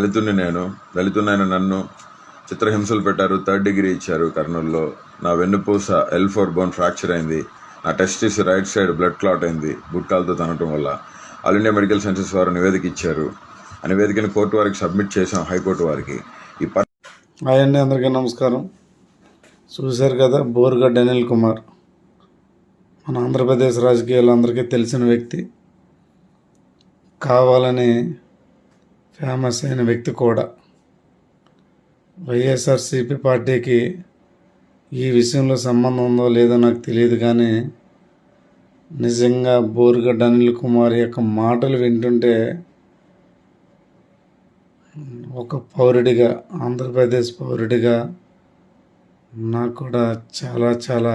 దళితుడిని నేను దళితున్నాయన నన్ను చిత్రహింసలు పెట్టారు థర్డ్ డిగ్రీ ఇచ్చారు కర్నూలులో. నా వెన్నుపూస ఎల్ ఫోర్ బోన్ ఫ్రాక్చర్ అయింది. నా testis right side blood clot అయింది గుట్కాలతో తనటం వల్ల. ఆల్ ఇండియా మెడికల్ సైన్సెస్ వారు నివేదిక ఇచ్చారు. ఆ నివేదికను కోర్టు వారికి సబ్మిట్ చేశాం హైకోర్టు వారికి. ఈ అండి అందరికీ నమస్కారం. చూశారు కదా బోర్గడ్ అనిల్ కుమార్. మన ఆంధ్రప్రదేశ్ రాజకీయాలు అందరికీ తెలిసిన వ్యక్తి. కావాలని ఫేమస్ అయిన వ్యక్తి కూడా. వైఎస్ఆర్సిపి పార్టీకి ఈ విషయంలో సంబంధం ఉందో లేదో నాకు తెలియదు కానీ నిజంగా బోరుగడ్డ అనిల్ కుమార్ యొక్క మాటలు వింటుంటే ఒక పౌరుడిగా ఆంధ్రప్రదేశ్ పౌరుడిగా నాకు కూడా చాలా చాలా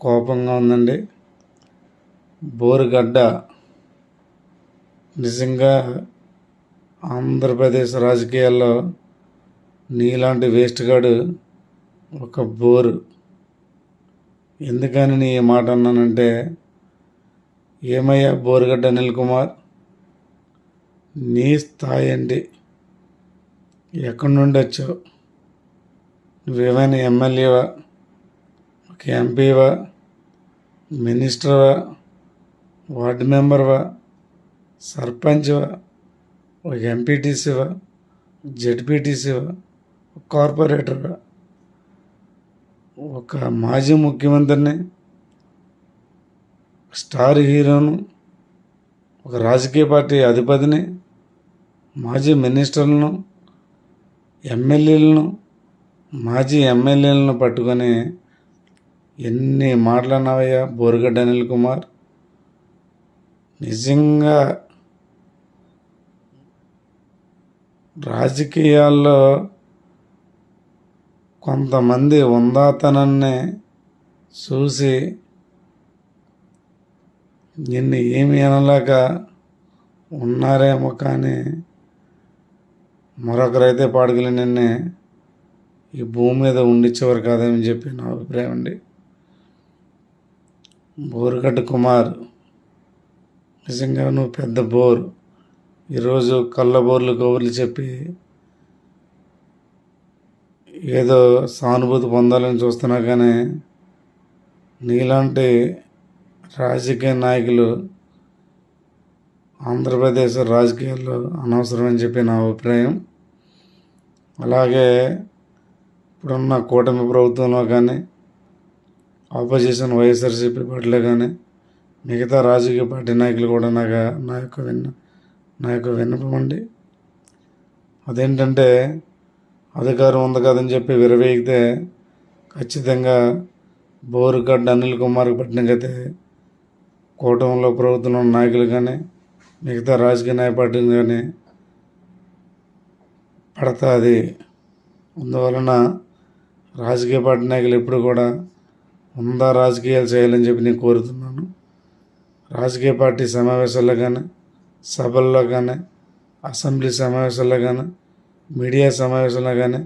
కోపంగా ఉందండి. బోరుగడ్డ నిజంగా ఆంధ్రప్రదేశ్ రాజకీయాల్లో నీలాంటి వేస్ట్ గాడు ఒక బోరు. ఎందుకని నీ మాట అన్నానంటే ఏమయ్యా బోరుగడ్డ అనిల్ కుమార్? నీ స్థాయి అండి ఎక్కడి నుండి వచ్చావు? నువ్వేమైనా ఎమ్మెల్యేవా? ఒక ఎంపీవా? మినిస్టర్వా? వార్డు మెంబర్వా? సర్పంచ్వా? ఒక ఎంపీటీసీవా జెడ్పీటీసీవా ఒక కార్పొరేటర్వా ఒక మాజీ ముఖ్యమంత్రిని స్టార్ హీరోను ఒక రాజకీయ పార్టీ అధిపతిని మాజీ మినిస్టర్లను ఎమ్మెల్యేలను మాజీ ఎమ్మెల్యేలను పట్టుకొని ఎన్ని మాటలన్నావయ్యా బోరుగడ్డ అనిల్ కుమార్? నిజంగా రాజకీయాల్లో కొంతమంది ఉందాతనాన్ని చూసి నిన్ను ఏమి అనలేక ఉన్నారేమో కానీ మరొకరైతే పాడగలి నిన్నే ఈ భూమి మీద ఉండిచ్చేవారు కాదేమని చెప్పి నా అభిప్రాయం అండి. బోరుగడ్డ కుమార్ నిజంగా నువ్వు పెద్ద బోరు. ఈరోజు కళ్ళబోర్లు కబుర్లు చెప్పి ఏదో సానుభూతి పొందాలని చూస్తున్నా కానీ నీలాంటి రాజకీయ నాయకులు ఆంధ్రప్రదేశ్ రాజకీయాల్లో అనవసరమని చెప్పి నా అభిప్రాయం. అలాగే ఇప్పుడున్న కూటమి ప్రభుత్వంలో కానీ ఆపోజిషన్ వైఎస్ఆర్సీపీ పార్టీలో కానీ మిగతా రాజకీయ పార్టీ నాయకులు కూడా నాకు నా యొక్క విన్న నా యొక్క విన్నపం అండి. అదేంటంటే అధికారం ఉంది కదని చెప్పి విరవేగితే ఖచ్చితంగా బోరుగడ్డ అనిల్ కుమార్కి పట్టినకైతే కూటమిలో ప్రభుత్వంలో ఉన్న నాయకులు కానీ మిగతా రాజకీయ నాయ పార్టీలు కానీ పడతాది అందువలన రాజకీయ పార్టీ నాయకులు ఎప్పుడు కూడా ఉందా రాజకీయాలు చేయాలని చెప్పి నేను కోరుతున్నాను. రాజకీయ పార్టీ సమావేశాల్లో కానీ సభల్లో కానీ అసెంబ్లీ సమావేశాల్లో కానీ మీడియా సమావేశంలో కానీ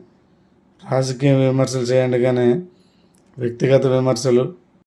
రాజకీయ విమర్శలు చేయండి కానీ వ్యక్తిగత విమర్శలు